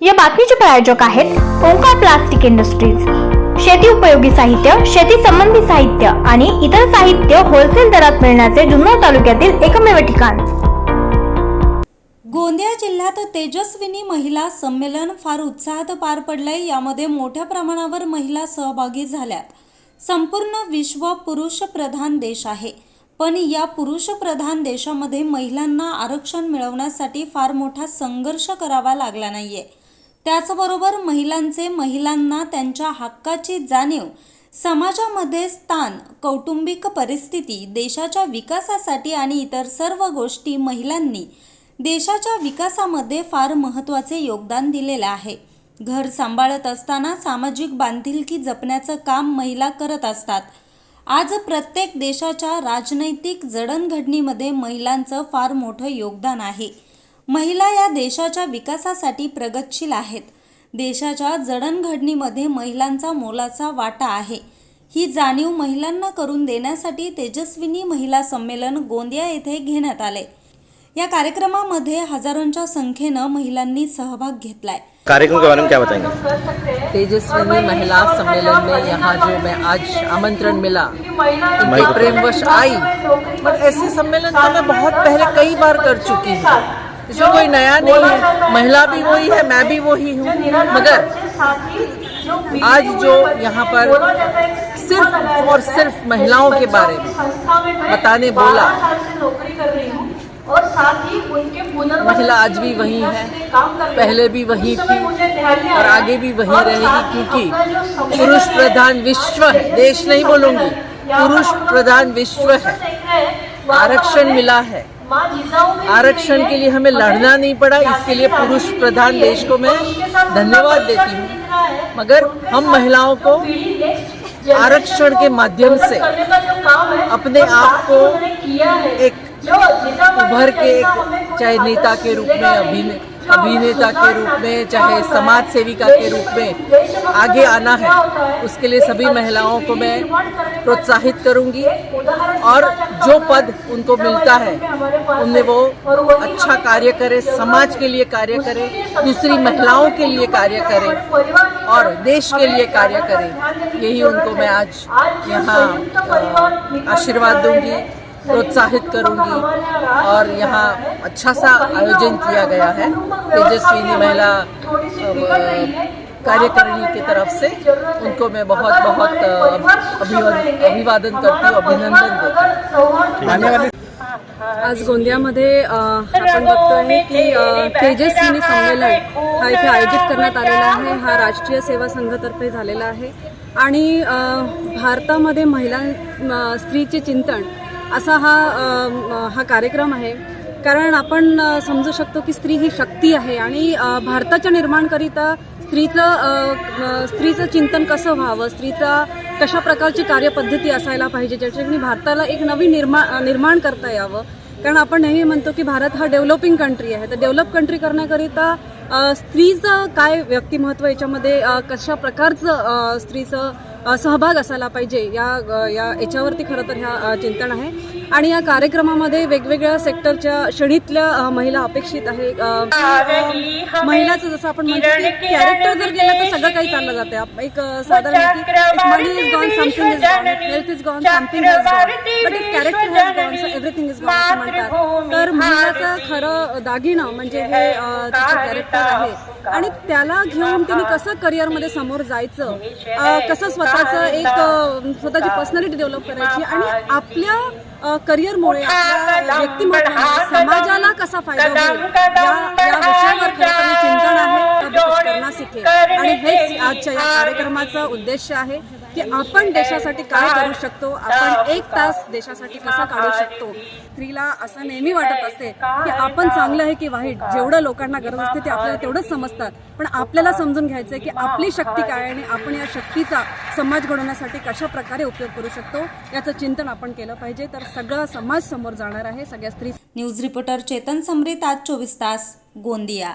या बातमीचे प्रायोजक आहेत ओंकार प्लास्टिक इंडस्ट्रीज. शेती उपयोगी साहित्य शेती संबंधी साहित्य आणि इतर साहित्य होलसेल दरात मिळण्याचे जुन्नर तालुक्यातील एकमेव ठिकाण. गोंदिया जिल्ह्यात तेजस्विनी महिला संमेलन फार उत्साहात पार पडलंय यामध्ये मोठ्या प्रमाणावर महिला सहभागी झाल्यात. संपूर्ण विश्व पुरुष प्रधान देश आहे. पण या पुरुष प्रधान देशामध्ये महिलांना आरक्षण मिळवण्यासाठी फार मोठा संघर्ष करावा लागला नाहीये. त्याचबरोबर महिलांचे महिलांना त्यांच्या हक्काची जाणीव समाजामध्ये स्थान कौटुंबिक परिस्थिती देशाच्या विकासासाठी आणि इतर सर्व गोष्टी महिलांनी देशाच्या विकासामध्ये फार महत्त्वाचे योगदान दिलेलं आहे. घर सांभाळत असताना सामाजिक बांधिलकी जपण्याचं काम महिला करत असतात. आज प्रत्येक देशाच्या राजनैतिक जडणघडणीमध्ये महिलांचं फार मोठं योगदान आहे. महिला या देशाच्या विकासासाठी प्रगतशील आहेत. देशाच्या जडणघडणीमध्ये महिलांचा मोलाचा वाटा आहे. ही जाणीव महिलांना करून देण्यासाठी तेजस्विनी महिला संमेलन गोंदिया येथे घेण्यात आले. या कार्यक्रमामध्ये हजारोंच्या संख्येनं महिलांनी सहभाग घेतलाय. कार्यक्रम के बारे में क्या बताएंगे? तेजस्विनी महिला सम्मेलन में यहाँ जो मैं आज आमंत्रण मिला प्रेमवश आई पर ऐसे सम्मेलन तो मैं बहुत पहले कई बार कर चुकी हूँ। इसमें कोई नया नहीं है। महिला भी वही है मैं भी वही हूँ। मगर आज जो यहाँ पर सिर्फ़ और सिर्फ़ महिलाओं के बारे में बताने बोला महिला आज भी वही है पहले भी वही थी और आगे भी वही रहेगी क्योंकि पुरुष प्रधान विश्व है। देश नहीं बोलूँगी पुरुष प्रधान विश्व है। आरक्षण मिला है। आरक्षण के लिए हमें लड़ना नहीं पड़ा इसके लिए पुरुष प्रधान देश को मैं धन्यवाद देती हूँ। मगर हम महिलाओं को आरक्षण के माध्यम से अपने आप को एक उभर के एक चाहे नेता के रूप में अभिने अभिनेता के रूप में, चाहे समाज सेविका के रूप में आगे आना है, उसके लिए सभी महिलाओं को मैं प्रोत्साहित करूँगी। और जो पद उनको मिलता है, उनमें वो अच्छा कार्य करे, समाज के लिए कार्य करे, दूसरी महिलाओं के लिए कार्य करे, और देश के लिए कार्य करे, यही उनको मैं आज यहाँ आशीर्वाद दूँगी। प्रोत्साहित करूंगी और यहाँ अच्छा सा आयोजन किया गया है तेजस्विनी महिला कार्यकारिणी की तरफ से। उनको मैं बहुत बहुत अभिवादन करती हूँ अभिनंदन देती हूँ। आज गोंदियामध्ये आपण बघतोय की तेजस्विनी संमेलन हा इथे आयोजित करण्यात आलेला आहे. हा राष्ट्रीय सेवा संघातर्फे झालेला आहे. आणि भारतामध्ये महिला स्त्रीचे चिंतन असा हा हा कार्यक्रम आहे. कारण आपण समजू शकतो की स्त्री ही शक्ती आहे आणि भारताच्या निर्माणकरिता स्त्रीचं स्त्रीचं चिंतन कसं व्हावं? स्त्रीचा कशा प्रकारची कार्यपद्धती असायला पाहिजे? ज्याच्याने भारताला एक नवीन निर्मा निर्माण करता यावं? कारण आपण नेहमी म्हणतो की भारत हा डेव्हलपिंग कंट्री आहे. तर डेव्हलप कंट्री करण्याकरिता स्त्रीचं काय व्यक्तिमत्व याच्यामध्ये कशा प्रकारचं स्त्रीचं सहभाग असायला पाहिजे या या याच्यावरती खरं तर ह्या चिंतन आहे. आणि या कार्यक्रमामध्ये वेगवेगळ्या सेक्टरच्या श्रेणीतल्या महिला अपेक्षित आहे. महिलाचं जसं आपण म्हणतो की कॅरेक्टर जर गेलं तर सगळं काही चाललं जातं. आप- एक साधारण money is gone something is gone health is gone something is gone but if character has gone everything is gone असं म्हणतात. तर महिलाचं खरं दागिनं म्हणजे हे कॅरेक्टर आहे. आणि त्याला घेऊन तिने कसं करिअरमध्ये समोर जायचं? कसं स्वतःचं एक स्वतःची पर्सनॅलिटी डेव्हलप करायची आणि आपल्या करिअरमुळे आपल्या व्यक्तिमत्वामुळे समाजाला कसा फायदा होईल? या विषयावर खरं चिंतन आहे. आणि हेच आजच्या या कार्यक्रमाचा उद्देश आहे की आपण देशासाठी काय करू शकतो? आपण एक तास देशासाठी कसा काढू शकतो? स्त्रीला असं नेहमी वाटत असते की आपण चांगलं आहे की वाईट? जेवढं लोकांना गरज असते ते आपल्याला तेवढंच समजतात. पण आपल्याला समजून घ्यायचं आहे की आपली शक्ती काय आहे आणि आपण या शक्तीचा समाज घडवण्यासाठी कशा प्रकारे उपयोग करू शकतो? याचं चिंतन आपण केलं पाहिजे. तर सगळा समाज समोर जाणार आहे. सगळ्या स्त्री न्यूज रिपोर्टर चेतन समरीत आज चोवीस तास गोंदिया.